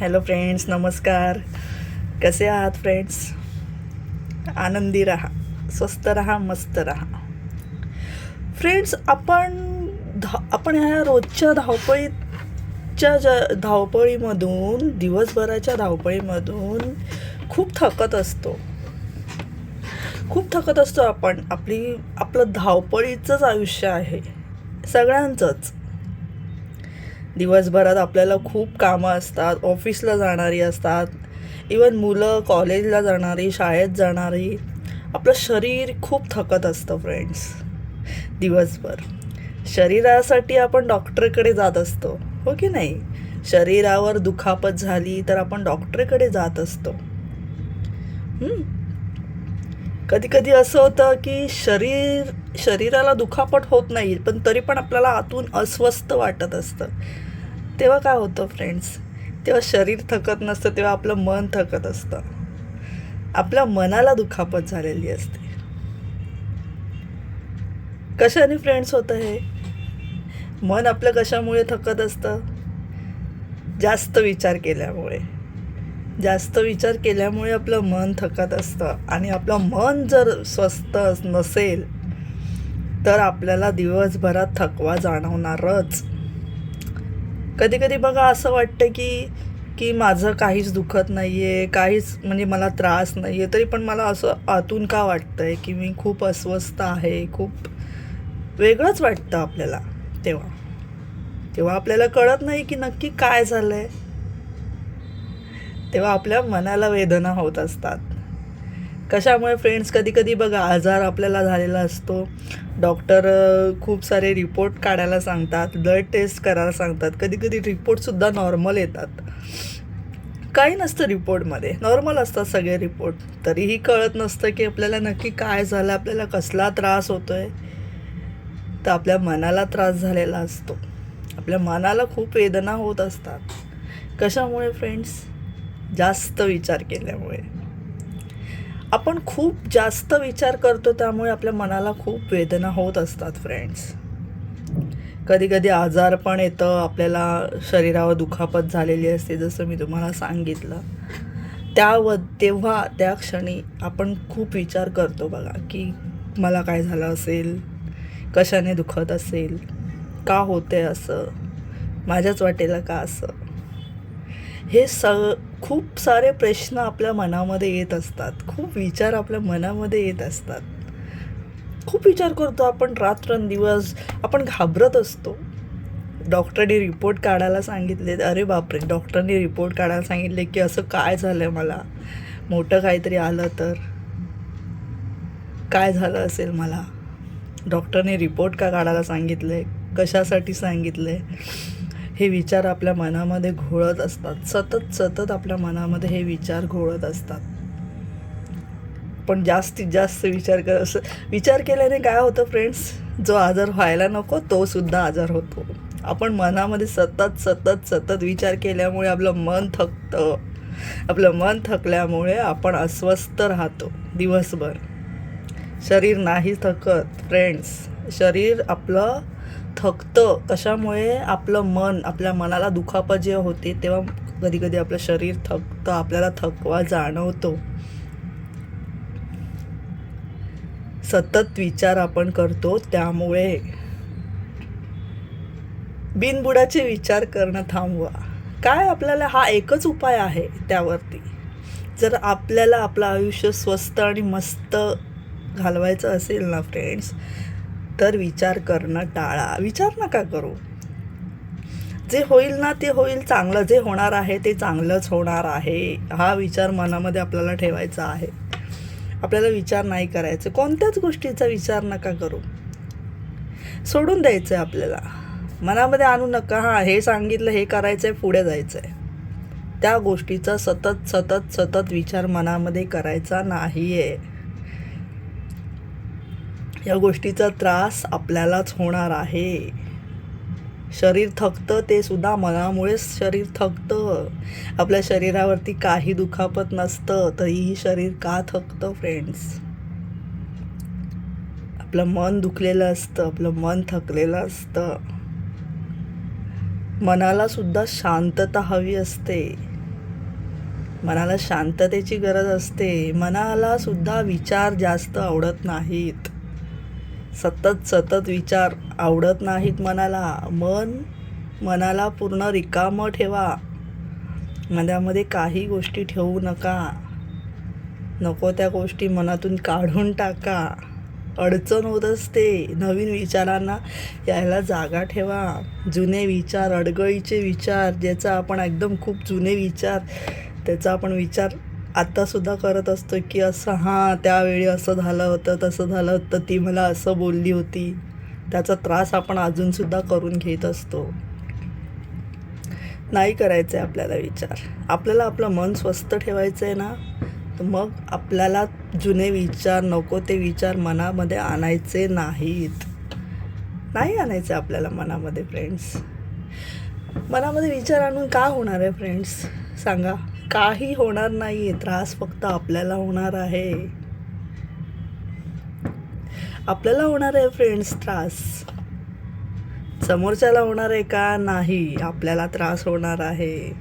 Hello friends नमस्कार कसे आहात फ्रेंड्स आनंदी राहा. स्वस्त राहा मस्त राहा. फ्रेंड्स आपण धा आपण ह्या रोजच्या धावपळीच्या ज धावपळीमधून दिवसभराच्या धावपळीमधून खूप थकत असतो. खूप थकत असतो आपण. आपली आपलं धावपळीचंच आयुष्य आहे. सगळ्यांचंच. दिवसभरात आपल्याला खूप कामं असतात ऑफिसला जाणारी असतात इवन मुलं कॉलेजला जाणारी शाळेत जाणारी. आपलं शरीर खूप थकत असतं फ्रेंड्स दिवसभर. शरीरासाठी आपण डॉक्टरकडे जात असतो हो की नाही? शरीरावर दुखापत झाली तर आपण डॉक्टरकडे जात असतो. कधी कधी असं होतं की शरीर शरीराला दुखापट होत नाही पण तरी पण आपल्याला आतून अस्वस्थ वाटत असतं. तेव्हा काय होतं फ्रेंड्स तेव्हा शरीर थकत नसतं तेव्हा आपलं मन थकत असतं. आपल्या मनाला दुखापत झालेली असते. कशाने फ्रेंड्स होतं हे? मन आपलं कशामुळे थकत असतं? जास्त विचार केल्यामुळे. जास्त विचार केल्यामुळे आपलं मन थकत असतं. आणि आपलं मन जर स्वस्थ नसेल तर आपल्याला दिवसभरात थकवा जाणवणारच. कधी कधी बघा असं वाटतं की की माझं काहीच दुखत नाही आहे काहीच म्हणजे मला त्रास नाही आहे तरी पण मला असं आतून का वाटतं आहे की मी खूप अस्वस्थ आहे खूप वेगळंच वाटतं आपल्याला तेव्हा. तेव्हा आपल्याला कळत नाही की नक्की काय झालं आहे तेव्हा आपल्या मनाला वेदना होत असतात. कशामुळे फ्रेंड्स कधी कधी बघा आजार आपल्याला झालेला असतो. डॉक्टर खूप सारे रिपोर्ट काढायला सांगतात ब्लड टेस्ट करायला सांगतात. कधी कधी रिपोर्टसुद्धा नॉर्मल येतात. काही नसतं रिपोर्टमध्ये नॉर्मल असतात सगळे रिपोर्ट तरीही कळत नसतं की आपल्याला नक्की काय झालं आपल्याला कसला त्रास होतो आहे तर आपल्या मनाला त्रास झालेला असतो. आपल्या मनाला खूप वेदना होत असतात. कशामुळे फ्रेंड्स जास्त विचार केल्यामुळे. आपण खूप जास्त विचार करतो त्यामुळे आपल्या मनाला खूप वेदना होत असतात फ्रेंड्स कधी कधी आजार पण येतं आपल्याला शरीरावर दुखापत झालेली असते जसं मी तुम्हाला सांगितलं. त्याव तेव्हा त्या क्षणी आपण खूप विचार करतो बघा की मला काय झालं असेल? कशाने दुखत असेल? का होते असं? माझ्याच वाटेला का असं? हे स खूप सारे प्रश्न आपल्या मनामध्ये येत असतात. खूप विचार आपल्या मनामध्ये येत असतात. खूप विचार करतो आपण रात्रंदिवस. आपण घाबरत असतो. डॉक्टरने रिपोर्ट काढायला सांगितले अरे बापरे डॉक्टरने रिपोर्ट काढायला सांगितले की असं काय झालं आहे मला? मोठं काहीतरी आलं तर काय झालं असेल मला? डॉक्टरने रिपोर्ट का काढायला सांगितले? कशासाठी सांगितले? हे विचार आपल्या मनामध्ये घोळत असतात. सतत सतत आपल्या मनामध्ये हे विचार घोळत असतात. पण जास्तीत जास्त विचार कर असं विचार केल्याने काय होतं फ्रेंड्स जो आजार व्हायला नको तो सुद्धा आजार होतो. आपण मनामध्ये सतत सतत सतत विचार केल्यामुळे आपलं मन थकतं. आपलं मन थकल्यामुळे आपण अस्वस्थ राहतो दिवसभर. शरीर नाही थकत फ्रेंड्स शरीर आपलं थकतं. कशामुळे? आपलं मन आपल्या मनाला दुखापत जे होते तेव्हा कधी कधी आपलं शरीर थकतं आपल्याला थकवा जाणवतो. सतत विचार आपण करतो त्यामुळे. बिनबुडाचे विचार करणं थांबवा. काय आपल्याला हा एकच उपाय आहे त्यावरती? जर आपल्याला आपलं आयुष्य स्वस्त आणि मस्त घालवायचं असेल ना फ्रेंड्स तर विचार करणं टाळा. विचार नका करू. जे होईल ना ते होईल. चांगलं जे होणार आहे ते चांगलंच होणार आहे. हा विचार मनामध्ये आपल्याला ठेवायचा आहे. आपल्याला विचार नाही करायचं. कोणत्याच गोष्टीचा विचार नका करू. सोडून द्यायचं आहे आपल्याला. मनामध्ये आणू नका. हां हे सांगितलं हे करायचं आहे पुढे जायचं आहे त्या गोष्टीचा सतत सतत सतत विचार मनामध्ये करायचा नाही आहे या गोष्टीचा त्रास आपल्यालाच होणार आहे. शरीर थकतं ते सुद्धा मनामुळेच शरीर थकतं. आपल्या शरीरावरती काही दुखापत नसतं तरीही शरीर का थकतं फ्रेंड्स आपलं मन दुखलेलं असतं आपलं मन थकलेलं असतं. मनाला सुद्धा शांतता हवी असते. मनाला शांततेची गरज असते. मनाला सुद्धा विचार जास्त आवडत नाहीत. सतत सतत विचार आवडत नाहीत मनाला. मन मनाला पूर्ण रिकामं ठेवा. मनामध्ये काही गोष्टी ठेवू नका. नको त्या गोष्टी मनातून काढून टाका. अडचण होत असते. नवीन विचारांना यायला जागा ठेवा. जुने विचार अडगळीचे विचार ज्याचा आपण एकदम खूप जुने विचार त्याचा आपण विचार आत्तासुद्धा करत असतो की असं हां त्यावेळी असं झालं होतं तसं झालं होतं ती मला असं बोलली होती. त्याचा त्रास आपण अजूनसुद्धा करून घेत असतो. नाही करायचं आहे आपल्याला विचार. आपल्याला आपलं मन स्वस्थ ठेवायचं आहे ना तर मग आपल्याला जुने विचार नको ते विचार मनामध्ये आणायचे नाहीत. नाही आणायचे आपल्याला मनामध्ये फ्रेंड्स मनामध्ये विचार आणून का होणार आहे फ्रेंड्स सांगा. काही होणार नाही त्रास फक्त आपल्याला होणार आहे. आपल्याला होणार आहे फ्रेंड्स त्रास. समोरच्याला होणार आहे का? नाही. आपल्याला त्रास होणार आहे.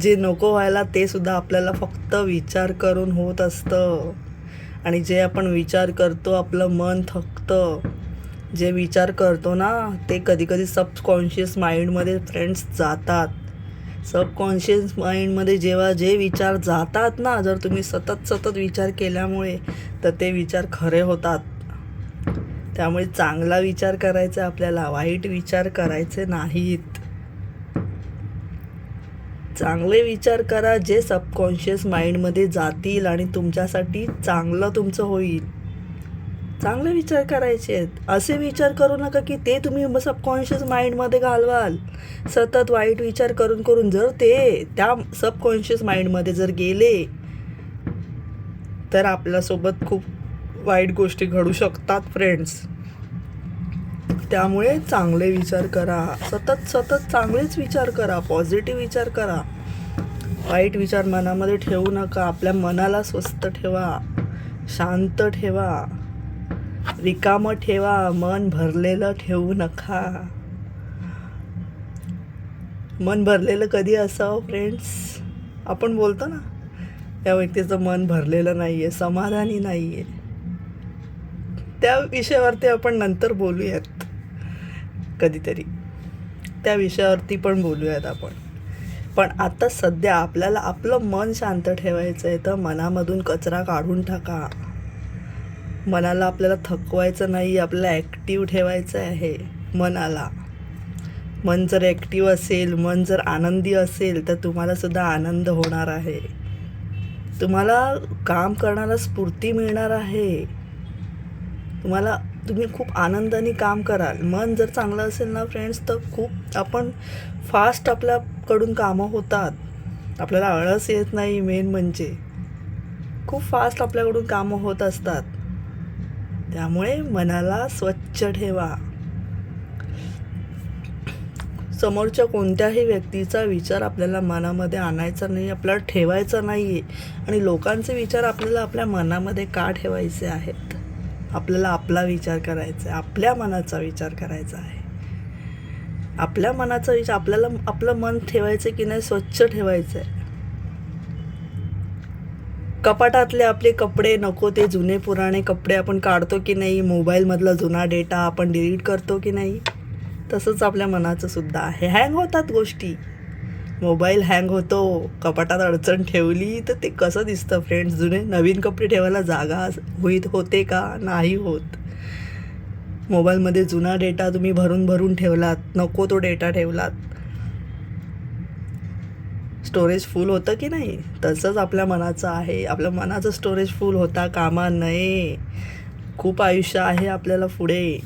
जे नको व्हायला ते सुद्धा आपल्याला फक्त विचार करून होत असतं. आणि जे आपण विचार करतो आपलं मन थकतं जे विचार करतो ना ते कधी कधी सबकॉन्शियस माइंडमध्ये फ्रेंड्स जातात. सबकॉन्शियस माइंडमध्ये जेव्हा जे विचार जातात ना जर तुम्ही सतत सतत विचार केल्यामुळे तर ते विचार खरे होतात. त्यामुळे चांगला विचार करायचा आपल्याला वाईट विचार करायचे नाहीत. चांगले विचार करा जे सबकॉन्शियस माइंडमध्ये जातील आणि तुमच्यासाठी चांगलं तुमचं होईल. चांगले विचार करायचे आहेत. असे विचार करू नका की ते तुम्ही सबकॉन्शियस माइंडमध्ये घालवाल. सतत वाईट विचार करून करून जर ते त्या सबकॉन्शियस माइंडमध्ये जर गेले तर आपल्यासोबत खूप वाईट गोष्टी घडू शकतात फ्रेंड्स त्यामुळे चांगले विचार करा. सतत सतत चांगलेच विचार करा. पॉझिटिव्ह विचार करा. वाईट विचार मनामध्ये ठेवू नका. आपल्या मनाला स्वस्थ ठेवा. शांत ठेवा. रिकामं ठेवा मन भरलेलं ठेवू नका. मन भरलेलं कधी असावं फ्रेंड्स आपण बोलतो ना त्या व्यक्तीचं मन भरलेलं नाही आहे समाधानी नाही आहे त्या विषयावरती आपण नंतर बोलूयात कधीतरी. त्या विषयावरती पण बोलूयात आपण. पण आता सध्या आपल्याला आपलं मन शांत ठेवायचं आहे तर मनामधून कचरा काढून टाका. मनाला आपल्याला थकवायचं नाही आपल्याला ॲक्टिव्ह ठेवायचं आहे मनाला. मन जर ॲक्टिव्ह असेल मन जर आनंदी असेल तर तुम्हालासुद्धा आनंद होणार आहे. तुम्हाला काम करण्याला स्फूर्ती मिळणार आहे. तुम्हाला तुम्ही खूप आनंदाने काम कराल. मन जर चांगलं असेल ना फ्रेंड्स तर खूप आपण फास्ट आपल्याकडून कामं होतात. आपल्याला आळस येत नाही मेन म्हणजे. खूप फास्ट आपल्याकडून कामं होत असतात. त्यामुळे मनाला स्वच्छ ठेवा. समोरच्या कोणत्याही व्यक्तीचा विचार आपल्याला मनामध्ये आणायचा नाही आपल्याला ठेवायचा नाही आहे आणि लोकांचे विचार आपल्याला आपल्या मनामध्ये का ठेवायचे आहेत? आपल्याला आपला विचार करायचा आहे आपल्या मनाचा विचार करायचा आहे. आपल्या मनाचा विचार आपल्याला आपलं मन ठेवायचं की नाही स्वच्छ ठेवायचं आहे कपाटातले आपले कपडे नको ते जुने पुराणे कपडे आपण काढतो की नाही मोबाईलमधला जुना डेटा आपण डिलीट करतो की नाही? तसंच आपल्या मनाचं सुद्धा आहे. हँग होतात गोष्टी. मोबाईल हँग होतो कपाटात अडचण ठेवली तर ते कसं दिसतं फ्रेंड्स जुने नवीन कपडे ठेवायला जागा होईत होते का? नाही होत. मोबाईलमध्ये जुना डेटा तुम्ही भरून भरून ठेवलात नको तो डेटा ठेवलात. स्टोरेज फुल होतं की नाही? तसंच आपल्या मनाचं आहे. आपल्या मनाचं स्टोरेज फुल होता कामा नये. खूप आयुष्य आहे आपल्याला पुढे.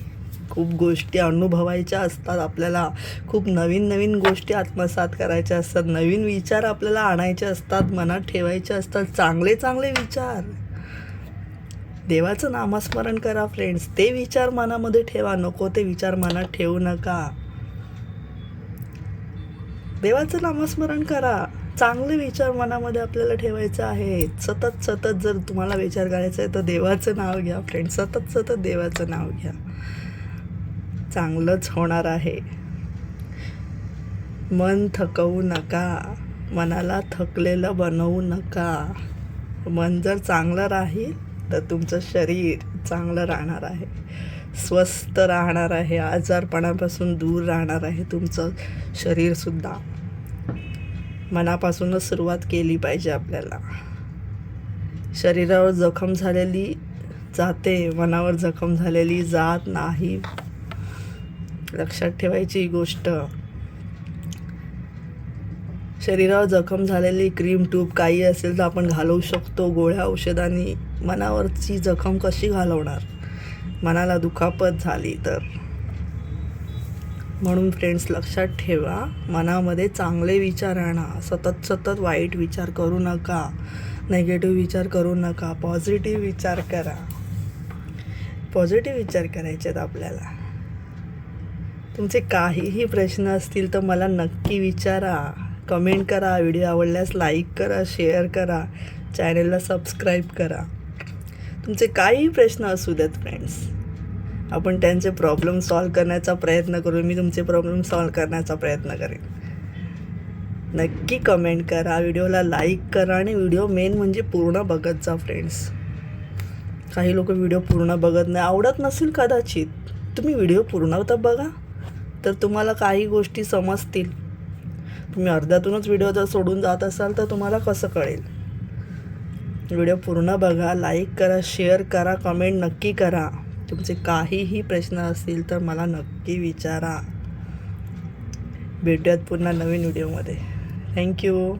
खूप गोष्टी अनुभवायच्या असतात आपल्याला. खूप नवीन नवीन गोष्टी आत्मसात करायच्या असतात. नवीन विचार आपल्याला आणायचे असतात. मनात ठेवायचे असतात. चांगले चांगले विचार. देवाचं नामस्मरण करा फ्रेंड्स ते विचार मनामध्ये ठेवा. नको ते विचार मनात ठेवू नका. देवाचं नामस्मरण करा. चांगले विचार मनामध्ये आपल्याला ठेवायचं आहे सतत सतत जर तुम्हाला विचार करायचा आहे तर देवाचं नाव घ्या फ्रेंड सतत सतत देवाचं नाव घ्या. चांगलंच होणार आहे. मन थकवू नका. मनाला थकलेलं बनवू नका. मन जर चांगलं राहील तर तुमचं शरीर चांगलं राहणार आहे. स्वस्थ राहणार आहे आजारपणापासून दूर राहणार आहे तुमचं शरीरसुद्धा मनापासूनच सुरुवात केली पाहिजे आपल्याला. शरीरावर जखम झालेली जाते मनावर जखम झालेली जात नाही. लक्षात ठेवायची ही गोष्ट. शरीरावर जखम झालेली क्रीम ट्यूब काही असेल तर आपण घालवू शकतो गोळ्या औषधांनी. मनावरची जखम कशी घालवणार? मनाला दुखापत झाली तर. म्हणून फ्रेंड्स लक्षात ठेवा मनामध्ये चांगले विचार आणा. सतत सतत वाईट विचार करू नका. नेगेटिव्ह विचार करू नका. पॉझिटिव्ह विचार करा. पॉझिटिव्ह विचार करायचे आहेत आपल्याला. तुमचे काहीही प्रश्न असतील तर मला नक्की विचारा. कमेंट करा. व्हिडिओ आवडल्यास लाईक करा शेअर करा. चॅनलला सबस्क्राईब करा. तुमचे काही प्रश्न असू देत फ्रेंड्स आपण त्यांचे प्रॉब्लेम सॉल्व करण्याचा प्रयत्न करू मी तुमचे प्रॉब्लेम सॉल्व करण्याचा प्रयत्न करेन. नक्की कमेंट करा व्हिडिओला लाईक करा आणि व्हिडिओ मेन म्हणजे पूर्ण बघत जा फ्रेंड्स काही लोक व्हिडिओ पूर्ण बघत नाही आवडत नसेल कदाचित. तुम्ही व्हिडिओ पूर्ण तर बघा तर तुम्हाला काही गोष्टी समजतील. तुम्ही अर्ध्यातूनच व्हिडिओ जर सोडून जात असाल तर तुम्हाला कसं कळेल? व्हिडिओ पूर्ण बघा लाईक करा शेअर करा कमेंट नक्की करा. तुमचे काहीही प्रश्न असतील तर मला नक्की विचारा. भेटूयात पुन्हा नवीन व्हिडिओमध्ये. थँक्यू